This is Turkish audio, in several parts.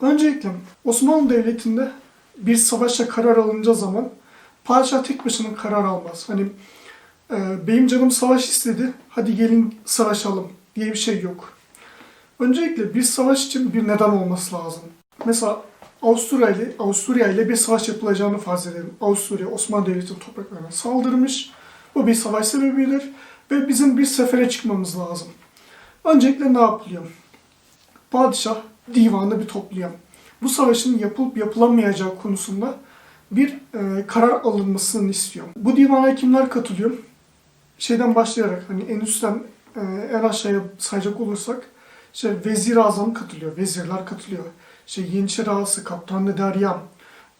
Öncelikle Osmanlı Devleti'nde bir savaşa karar alınacağı zaman padişah tek başına karar almaz. Hani e, benim canım savaş istedi, hadi gelin savaşalım diye bir şey yok. Öncelikle bir savaş için bir neden olması lazım. Mesela Avusturya ile, Avusturya ile bir savaş yapılacağını farz edelim. Avusturya Osmanlı Devleti'nin topraklarına saldırmış. Bu bir savaş sebebidir ve bizim bir sefere çıkmamız lazım. Öncelikle ne yapılıyor? Padişah divanı bir topluyor. Bu savaşın yapılıp yapılamayacağı konusunda bir e, karar alınmasını istiyor. Bu divana kimler katılıyor? Şeyden başlayarak hani en üstten e, en aşağıya sayacak olursak işte vezir azam katılıyor, vezirler katılıyor. İşte Yeniçeri Ağası, Kaptan Derya,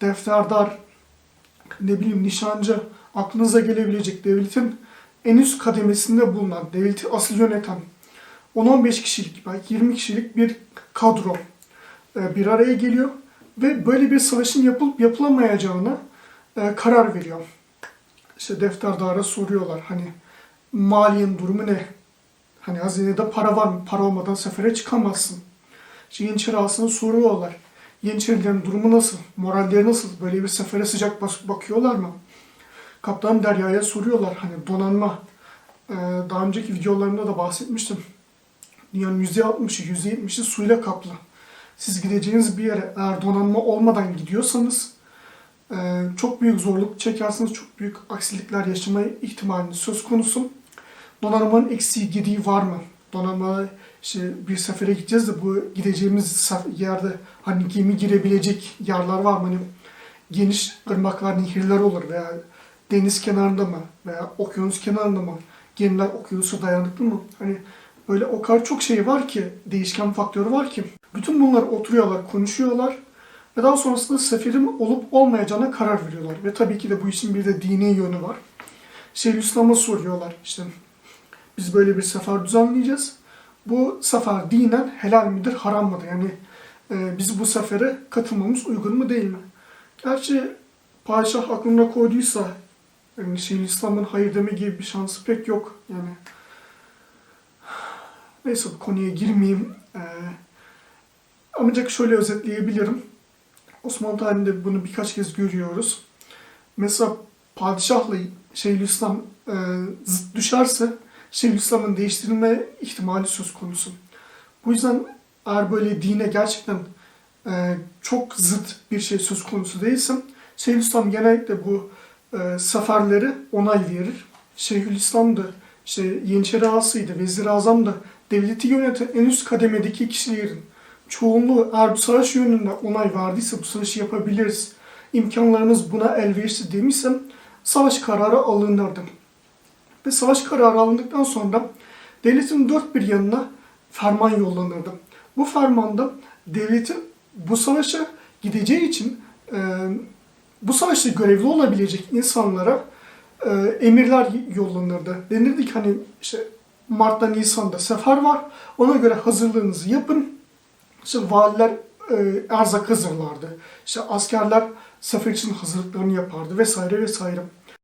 Defterdar, ne bileyim nişancı, aklınıza gelebilecek devletin en üst kademesinde bulunan, devleti asıl yöneten 10-15 kişilik, belki 20 kişilik bir kadro e, bir araya geliyor ve böyle bir savaşın yapılıp yapılamayacağına e, karar veriyor. İşte defterdara soruyorlar hani maliyenin durumu ne? Hani hazinede para var mı? Para olmadan sefere çıkamazsın. İşte Yeniçeri ağasına soruyorlar. Yeniçerilerin durumu nasıl? Moralleri nasıl? Böyle bir sefere sıcak bakıyorlar mı? Kaptan Derya'ya soruyorlar hani donanma. Ee, daha önceki videolarımda da bahsetmiştim. Dünyanın %60'ı, %70'i suyla kaplı. Siz gideceğiniz bir yere eğer donanma olmadan gidiyorsanız e, çok büyük zorluk çekersiniz, çok büyük aksilikler yaşama ihtimaliniz söz konusu. Donanmanın eksiği, gediği var mı? Donanma işte bir sefere gideceğiz de bu gideceğimiz yerde hani gemi girebilecek yerler var mı? Hani geniş ırmaklar, nehirler olur veya deniz kenarında mı veya okyanus kenarında mı? Gemiler okyanusa dayanıklı mı? Hani böyle o kadar çok şey var ki, değişken faktörü var ki. Bütün bunlar oturuyorlar, konuşuyorlar ve daha sonrasında seferin olup olmayacağına karar veriyorlar. Ve tabii ki de bu işin bir de dini yönü var. Şeyhülislam'a soruyorlar işte biz böyle bir sefer düzenleyeceğiz. Bu sefer dinen helal midir, haram mıdır? Yani e, biz bu sefere katılmamız uygun mu değil mi? Gerçi padişah aklına koyduysa yani Şeyhülislam'ın hayır deme gibi bir şansı pek yok. Yani neyse bu konuya girmeyeyim. Ee, ancak şöyle özetleyebilirim. Osmanlı tarihinde bunu birkaç kez görüyoruz. Mesela padişahla Şeyhülislam e, zıt düşerse Şeyhülislam'ın değiştirilme ihtimali söz konusu. Bu yüzden eğer böyle dine gerçekten e, çok zıt bir şey söz konusu değilse Şeyhülislam genellikle bu e, seferleri onay verir. Şeyhülislam da işte Yeniçeri Ağası'ydı, Vezir Azam da devleti yöneten en üst kademedeki kişilerin çoğunluğu eğer bu savaş yönünde onay verdiyse bu savaşı yapabiliriz, imkanlarımız buna elverişli demişsem savaş kararı alınırdı. Ve savaş kararı alındıktan sonra devletin dört bir yanına ferman yollanırdı. Bu fermanda devletin bu savaşa gideceği için e, bu savaşta görevli olabilecek insanlara e, emirler yollanırdı. Denirdi ki hani işte Mart'ta Nisan'da sefer var. Ona göre hazırlığınızı yapın. İşte valiler e, erzak hazırlardı. İşte askerler sefer için hazırlıklarını yapardı vesaire vesaire.